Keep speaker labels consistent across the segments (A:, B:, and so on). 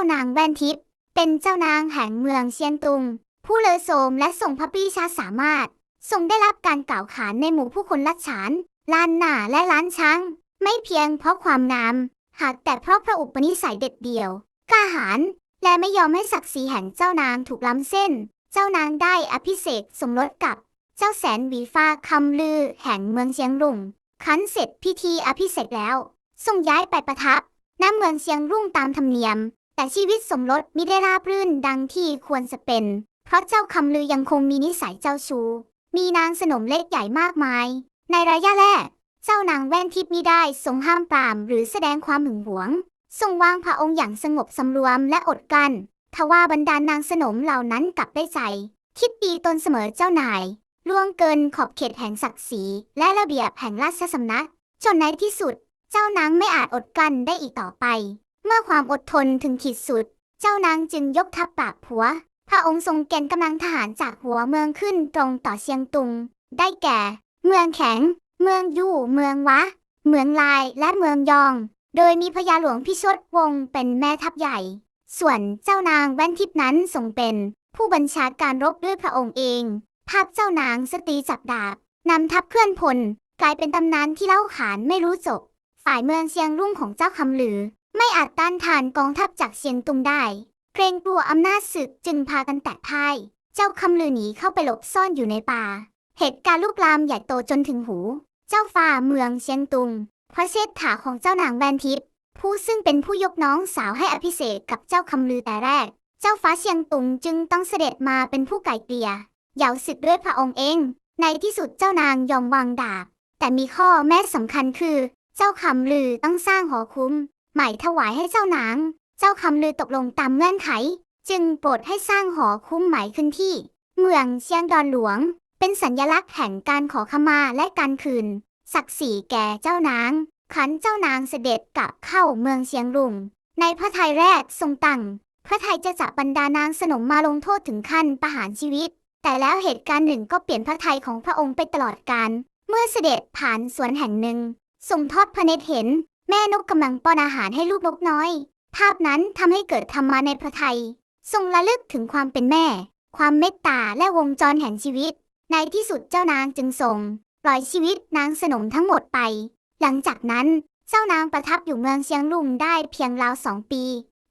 A: านางแว่นทิพย์เป็นเจ้านางแห่งเมืองเชียงตุง ผู้เลอโสมและทรงพระปีชาสามารถ ทรงได้รับการกล่าวขานในหมู่ผู้คนลัดฉานล้านหนาและล้านช้าง ไม่เพียงเพราะความงาม หากแต่เพราะพระอุปนิสัยเด็ดเดี่ยว กล้าหาญและไม่ยอมให้ศักดิ์ศรีแห่งเจ้านางถูกล้ำเส้น เจ้านางได้อภิเษกสมรสกับ เจ้าแสนวีฟ้าคำลือแห่งเมืองเชียงรุงคันเสร็จพิธีอภิเษกแล้วทรงย้ายไปประทับณเมืองเชียงรุ่งตามธรรมเนียม แต่ชีวิตสมรสมิได้ราบรื่นดังที่ควรจะเป็น เพราะเจ้าคำลือยังคงมีนิสัยเจ้าชู้ มีนางสนมเล็กใหญ่มากมาย ในระยะแรก เจ้านางแว่นทิพย์มิได้ทรงห้ามปรามหรือแสดงความหึงหวง ทรงวางพระองค์อย่างสงบสำรวมและอดกลั้นทว่าบรรดานางสนมเหล่านั้นกลับได้ใจ คิดดีตนเสมอเจ้านายล่วงเกินขอบเขตแห่งศักดิ์ศรีและระเบียบแห่งราชสำนัก จนในที่สุด เจ้านางไม่อาจอดกลั้นได้อีกต่อไป มื่อความอดทนถึงขีดสุด เจ้านางจึงยกทัพปราบผัว พระองค์ทรงเกณฑ์กำลังทหารจากหัวเมืองขึ้นตรงต่อเชียงตุง ได้แก่ เมืองแข็ง เมืองยู่เมืองวะ เมืองลายและเมืองยอง โดยมีพญาหลวงพิชดวงศ์เป็นแม่ทัพใหญ่ ส่วนเจ้านางแว่นทิพนั้นทรงเป็นผู้บัญชาการรบด้วยพระองค์เอง ภาพเจ้านางสตรีจับดาบนำทัพเคลื่อนพล กลายเป็นตำนานที่เล่าขานไม่รู้จบ ฝ่ายเมืองเชียงรุ่งของเจ้าคำลือ ไม่อาจต้านทานกองทัพจากเชียงตุงได้ เกรงกลัวอำนาจศึกจึงพากันแตกพ่าย เจ้าคำลือหนีเข้าไปหลบซ่อนอยู่ในป่า เหตุการณ์ลุกลามใหญ่โตจนถึงหู เจ้าฟ้าเมืองเชียงตุง พระเชษฐาของเจ้านางแวนทิพย์ผู้ซึ่งเป็นผู้ยกน้องสาวให้อภิเษกกับเจ้าคำลือแต่แรก เจ้าฟ้าเชียงตุงจึงต้องเสด็จมาเป็นผู้ไก่เกลี่ยเหยาศึกด้วยพระองค์เอง ในที่สุดเจ้านางยอมวางดาบ แต่มีข้อแม้สำคัญคือ เจ้าคำลือต้องสร้างหอคุ้ม ใหม่ถวายให้เจ้านาง เจ้าคำลือตกลงตามเงื่อนไข จึงโปรดให้สร้างหอคุ้มหม่ขึ้นที่ เมืองเชียงดอนหลวง เป็นสัญลักษณ์แห่งการขอขมาและการคืน ศักดิ์ศรีแก่เจ้านาง ขันเจ้านางเสด็จกลับเข้าเมืองเชียงรุงในพระทัยแรกทรงตั้งพระไทยจะจับบรรดานางสนมมาลงโทษถึงขั้นประหารชีวิต แต่แล้วเหตุการณ์หนึ่งก็เปลี่ยนพระไทยของพระองค์ไปตลอดกาล เมื่อเสด็จผ่านสวนแห่งหนึ่งทรงทอดพระเนตรเห็น แม่นกกำลังป้อนอาหารให้ลูกนกน้อย ภาพนั้นทำให้เกิดธรรมาในพระไทย ทรงระลึกถึงความเป็นแม่ ความเมตตาและวงจรแห่งชีวิต ในที่สุดเจ้านางจึงทรงปล่อยชีวิตนางสนมทั้งหมดไป หลังจากนั้นเจ้านางประทับอยู่เมืองเชียงรุงได้เพียงราวสองปี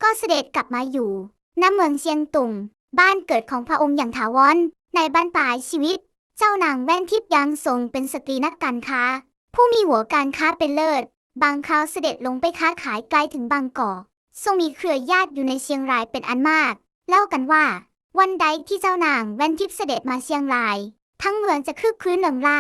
A: ก็เสด็จกลับมาอยู่ณเมืองเชียงตุงบ้านเกิดของพระองค์อย่างถาวรในบ้านปลายชีวิต เจ้านางแว่นทิพย์ยังทรงเป็นสตรีนักการค้า ผู้มีหัวการค้าเป็นเลิศ บางคราวเสด็จลงไปค้าขายไกลถึงบางกอกทรงมีเครือญาติอยู่ในเชียงรายเป็นอันมาก เล่ากันว่า วันใดที่เจ้านางแว่นทิพย์เสด็จมาเชียงราย ทั้งเมืองจะคึกคืนเลิงล่า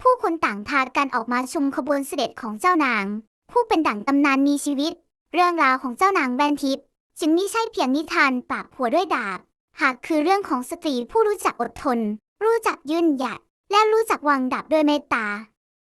A: ผู้คนต่างพากันออกมาชมขบวนเสด็จของเจ้านาง ผู้เป็นดั่งตำนานมีชีวิต เรื่องราวของเจ้านางแว่นทิพย์จึงไม่ใช่เพียงนิทานปาบผัวด้วยดาบ หากคือเรื่องของสตรีผู้รู้จักอดทน รู้จักยืนหยัด และรู้จักวางดาบด้วยเมตตา